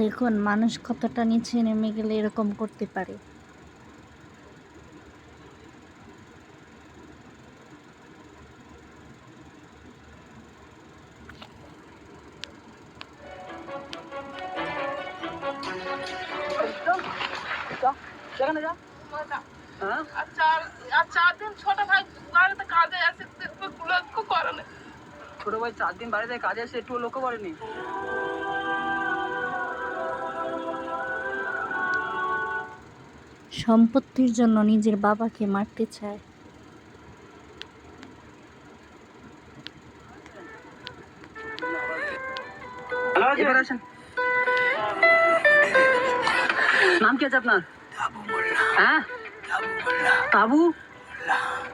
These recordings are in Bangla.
দেখুন মানুষ কতটা নিচে নেমে গেলে এরকম করতে পারে। ভাই চার দিন বাড়িতে কাজে এসে একটু লক্ষ্য করেনি। সম্পত্তির জন্য নিজের বাবাকে মারতে চায়। নাম কি আছে আপনার? হ্যাঁ? তাবু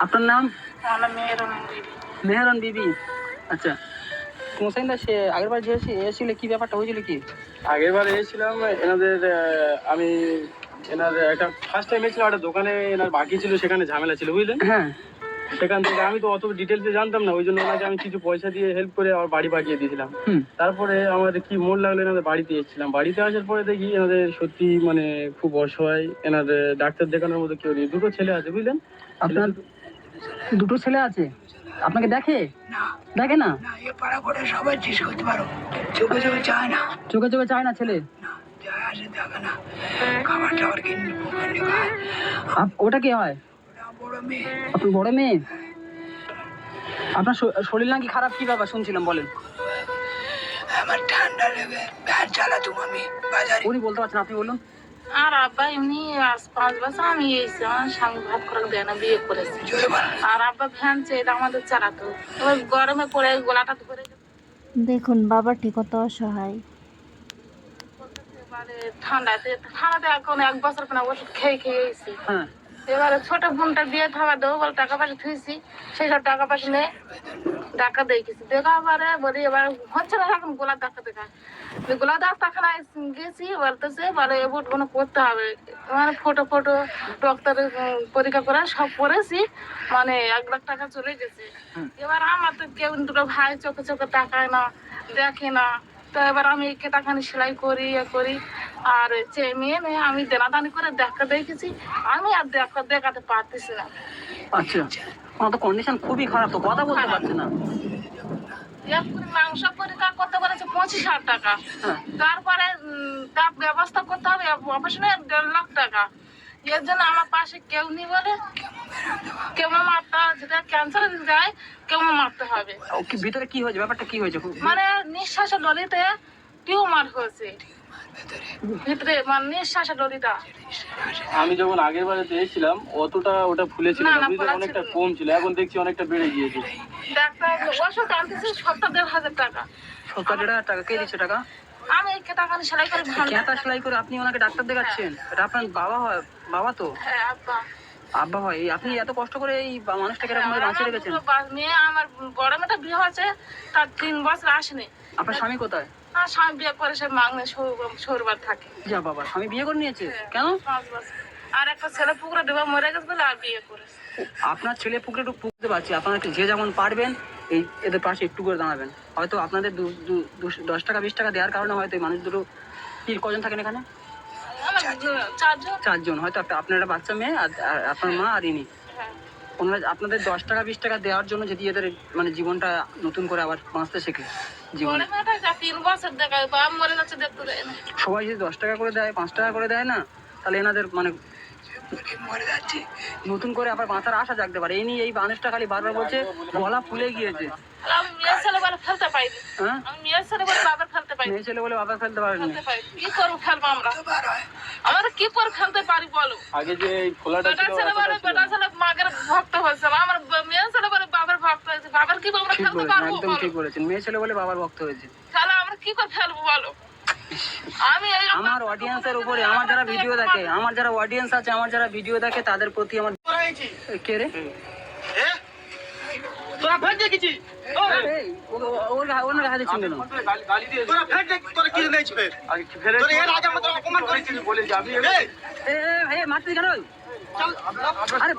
আপনার নাম? মেহরান বিবি। আচ্ছা। মোসাইন দা সে আগের বার যে এসে- এসেছিলে কি ব্যাপারটা হয়েছিল কি? আগের বার এসেছিলাম এনাদের আমি এনার একটা ফার্স্ট টাইম এসেছিলাম একটা দোকানে এনার বাকি ছিল সেখানে ঝামেলা ছিল বুঝলেন হ্যাঁ। সেখান থেকে আমি তো অত ডিটেলসে জানতাম না ওই জন্য ওনাকে আমি কিছু পয়সা দিয়ে হেল্প করে আমার বাড়ি পাঠিয়ে দিয়েছিলাম। তারপরে আমাদের কি মন লাগল এনাদের বাড়িতে এসেছিলাম। বাড়িতে আসার পরে দেখি এনাদের সত্যি মানে খুব অসহায় এনাদের ডাক্তার দেখানোর মতো কেউ নেই। দুটো ছেলে আছে বুঝলেন? আপনার দুটো ছেলে আছে? আপনাকে দেখে? দেখে না? এ পাড়া করে সবাই জিজ্ঞেস করতে পারো। চোখে চোখে চায় না। চোখে চোখে চায় না ছেলে? ওটা কি হয়? ওরা বড় মেয়ে। আপনার বড় মেয়ে? আপনার শরীর নাকি খারাপ? কি ব্যাপার? শুনছিলাম বলেন। আমার ঠান্ডা লেগে ভ্যান চালাতুম আমি বাজারে। উনি বলতে পারছেন আপনি বলুন। আর আব্বা এমনি আজ পাঁচ বছর আমি এসেছি আমার স্বামী ভাত করে দেয় না বিয়ে করেছি। আর আব্বা ভ্যান চেয়ে আমাদের চালাতো এবার গরমে পড়ে গোলাটা ধরে দেখুন বাবাটি কত অসহায়। ঠান্ডাতে ঠান্ডাতে এখন এক বছর পর ওষুধ খেয়ে খেয়ে এসেছি। হ্যাঁ। এবারে ছোট বোনটা বিয়ে থাকা দেবো বলে টাকা পয়সা থুইছি সেই সব টাকা পয়সা নিয়ে ডাকা দেখেছি দেখা পরে বলি এবার হচ্ছে না এখন গোলা ডাক্তার দেখা। গোলা ডাক্তারখানায় গেছি বলতেছে বলে এবার কোনো করতে হবে। মানে ফটো ফটো ডক্টরের পরীক্ষা করে সব করেছি মানে এক লাখ টাকা চলে গেছে। এবার আমার তো কেউ দুটো ভাই চোখে চোখে তাকায় না দেখে না। তো এবার আমি কেটাখানি সেলাই করি ইয়ে করি। আর যে মেয়ে মেয়ে আমি দেনাদানি করে দেখা দেখেছি। আমি আর দেখা দেখাতে পারতেছি না। আচ্ছা। আমার তো কন্ডিশন খুবই খারাপ তো কথা বলতে পারছে না। এক করে মাংস পরীক্ষা করতে বলেছে পঁচিশ হাজার টাকা। হ্যাঁ। তারপরে তার ব্যবস্থা করতে হবে অপারেশনে দেড় লাখ টাকা। এর জন্য আমার পাশে কেউ নেই বলে কেমন মারতে হবে যেটা ক্যান্সার যায় কেমন মারতে হবে। ভিতরে কি হয়েছে? ব্যাপারটা কি হয়েছে? মানে নিঃশ্বাসের ললিতে টিউমার হয়েছে। মানে আমি যখন আগের বারেতে এসেছিলাম অতটা ওটা ফুলেছিল অনেকটা কম ছিল এখন দেখছি অনেকটা বেড়ে গিয়েছে। ডাক্তার ওষুধ দেড় হাজার টাকা। দেড় হাজার টাকা কে দিচ্ছে টাকা? আমি সেলাই করে ভালো সেলাই করে আপনি ওনাকে ডাক্তার দেখাচ্ছেন? এটা আপনার বাবা হয় বাবা তো? হ্যাঁ আব্বা। হয় আপনি এত কষ্ট করে এই মানুষটাকে এরকম ভাবে বাঁচিয়ে রেখেছেন? মেয়ে আমার বড় মেয়েটা বিয়ে হয়েছে তার তিন বছর আসেনি। আপনার স্বামী কোথায়? আর স্বামী বিয়ে করে সে মাংনে সরবার থাকে। যা বাবা স্বামী বিয়ে করে নিয়েছে? কেন? পাঁচ বছর। আর একটা ছেলে পুকুরে ডুবে মরে গেছে বলে আর বিয়ে করেছে। আপনার ছেলে পুকুরে একটু পুকুরতে পারছি আপনারা যে যেমন পারবেন এই এদের পাশে একটু করে দাঁড়াবেন। হয়তো আপনাদের দু- দু- দু- দশ টাকা বিশ টাকা দেওয়ার কারণে হয়তো এই মানুষ দুটো কি কজন থাকেন এখানে? চারজন। চারজন। হয়তো আপ- আপনার একটা বাচ্চা মেয়ে আর আর আপনার মা আর ইনি। হ্যাঁ ওনারা আপনাদের দশ টাকা বিশ টাকা দেওয়ার জন্য যদি এদের মানে জীবনটা নতুন করে আবার বাঁচতে শেখে জীবনে। সবাই যদি দশ টাকা করে দেয় পাঁচ টাকা করে দেয় না তাহলে এনাদের মানে নতুন করে আবার বাঁচার আশা জাগতে পারে। এই নিয়ে এই মানুষটা খালি বারবার বলছে গলা ফুলে গিয়েছে। ফেলতে পাইনি হ্যাঁ? আমি মেয়ের ছেলে বলে বাবার ফেলতে পাইনি মেয়ে ছেলে বলে বাবা ফেলতে পারেনি। কি করব ফেলব আমরা? আমরা কি করে ফেলতে পারি বলো? আগে যে এই বেটা ছিল ছেলে বলে বেটা ছেলে। মাগের ভক্ত হয়েছে। আমার মেয়ের ছেলে বলে বাবার ভক্ত হয়েছে। বাবার কি আমরা ফেলতে বলেছেন পারব একদম ঠিক বলেছেন। মেয়ে ছেলে বলে বাবার ভক্ত হয়েছে। তাহলে আমরা কি করে ফেলব বলো? আমি আমার অডিয়েন্সের উপরে আমার যারা ভিডিও দেখে আমার যারা অডিয়েন্স আছে আমার যারা ভিডিও দেখে তাদের প্রতি আমার কে রে? তোরা ফেট দেখেছি দিচ্ছেন কেন আরে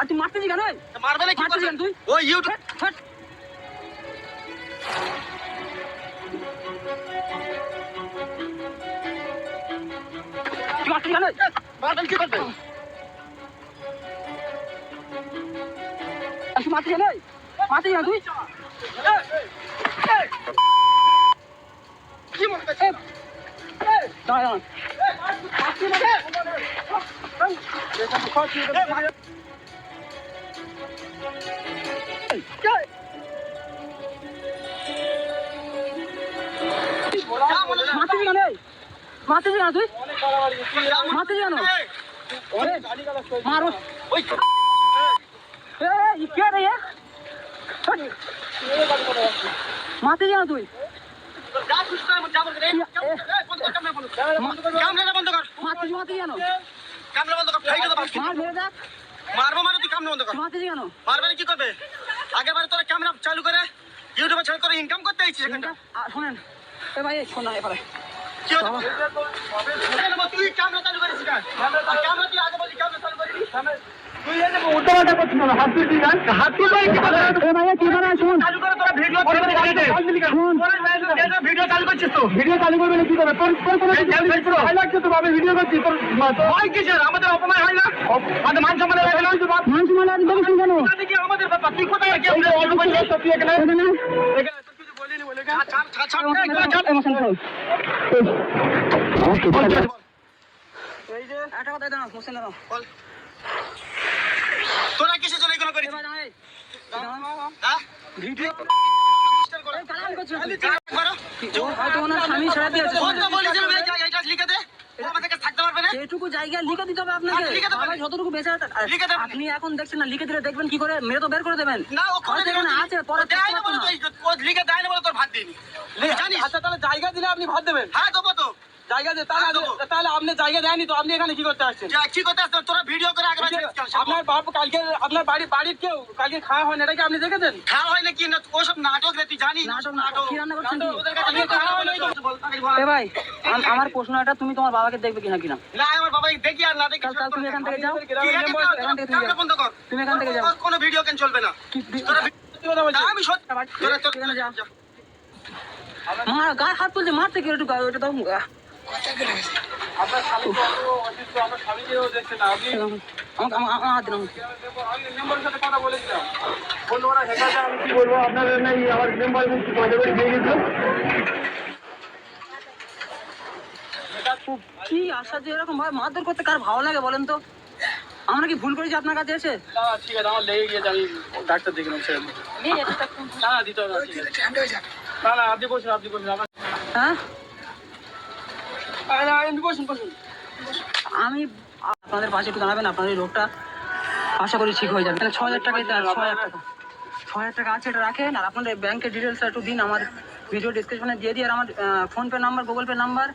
তুই মারতেছিস কেন? মারবে না তুই ওই ইউটিউব মারবেন কি করবে আর তুই মারতেছিস কেন এই? মারতেছিস তুই কি মনে করছে দাঁড়া, দাঁড়া। মারতেছিস কেন এই? মারতেছিস তুই মারতেছিস কেন মারো। ওই এ, এ, কে রে? এ? হাট। তুই? তাই এই বন্ধ কর ক্যামেরা বন্ধ কর। ক্যামেরা বন্ধ কর। মারতেছিস মারতেছিস কেন ক্যামেরা বন্ধ কর ফাইট দাও মার মেরে দেখ। মারবো মারো তুই ক্যামেরা বন্ধ কর। মারতেছিস কেন মারবে না কি করবে? আগের বারে তোরা ক্যামেরা চালু করে ইউটিউবে ছেড়ে করে ইনকাম করতে আ, শোনেন। ভাই এই এবারে। করে ভিডিও করে চালু করছিস তো? ভিডিও চালু করবে কি করবে? তোর তোর কোনো ভাই তো ভাবে ভিডিও করছিস তোর ভাই কিসের? আমাদের অপমান হয় না? আমাদের মান সম্মান লাগে না? মান সম্মান আর দেখেছিস কেন আমাদের তুই কোথায় কি অল্প করে তুই এখানে এখানে তোর কিসের জন্য এগুলো করিস ভিডিও। আপনি এখন দেখছেন না লিখে দিলে দেখবেন কি করে মেরে তো বের করে দেবেন আছে পরে লিখে দেয় না দিইনি জানিস? আচ্ছা তাহলে জায়গা দিলে আপনি ভাত দেবেন। হ্যাঁ দেবো তো। জায়গা দিয়ে তাহলে হ্যাঁ, তাহলে আপনি জায়গা দেয়নি তো আপনি এখানে কি করতে আসছেন? কি করতে আসতে তোরা ভিডিও করে আগে আপনার বাপ কালকে আপনার বাড়ি বাড়ির কেউ? কালকে খাওয়া হয় না এটা কি আপনি দেখেছেন? খাওয়া হয় না কি? না ওসব নাটক রে তুই জানিস? নাটক নাটক। কি রান্না করছেন নাটক কি? ওদের কাছে নিয়ে খাওয়া হয় না তো। বল, আগে বল। এ ভাই আমার প্রশ্ন এটা তুমি তোমার বাবাকে দেখবে কিনা কিনা? না আমার বাবা দেখি আর না দেখি তুমি এখান থেকে যাও। তুমি এখান থেকে যাও। কোনো ভিডিও কেন চলবে না? আমি সত্যি তোরা তোরা। মার গায়ে হাত তুলছে মারতে কি একটু গায়ে ওটা দাও বলব আপনাদের নাই আমার মেম্বার কি আশা যে এরকম ভাবে মারধর করতে কার ভালো লাগে বলেন তো? আমরা কি ভুল করেছি আপনার কাছে এসে? না ঠিক আছে আমার লেগে গিয়েছে আমি ডাক্তার দেখে নেব ছেড়ে না না দিতে হবে আমি আপনাদের পাশে একটু দাঁড়াবেন আপনাদের রোগটা আশা করি ঠিক হয়ে যাবে। ছ হাজার টাকা ছ হাজার টাকা। ছ হাজার টাকা আছে এটা রাখেন আর আপনাদের ব্যাংকের ডিটেলসটা একটু দিন আমার ভিডিও ডিসক্রিপশনে দিয়ে দিই আর আমার PhonePe number Google Pay number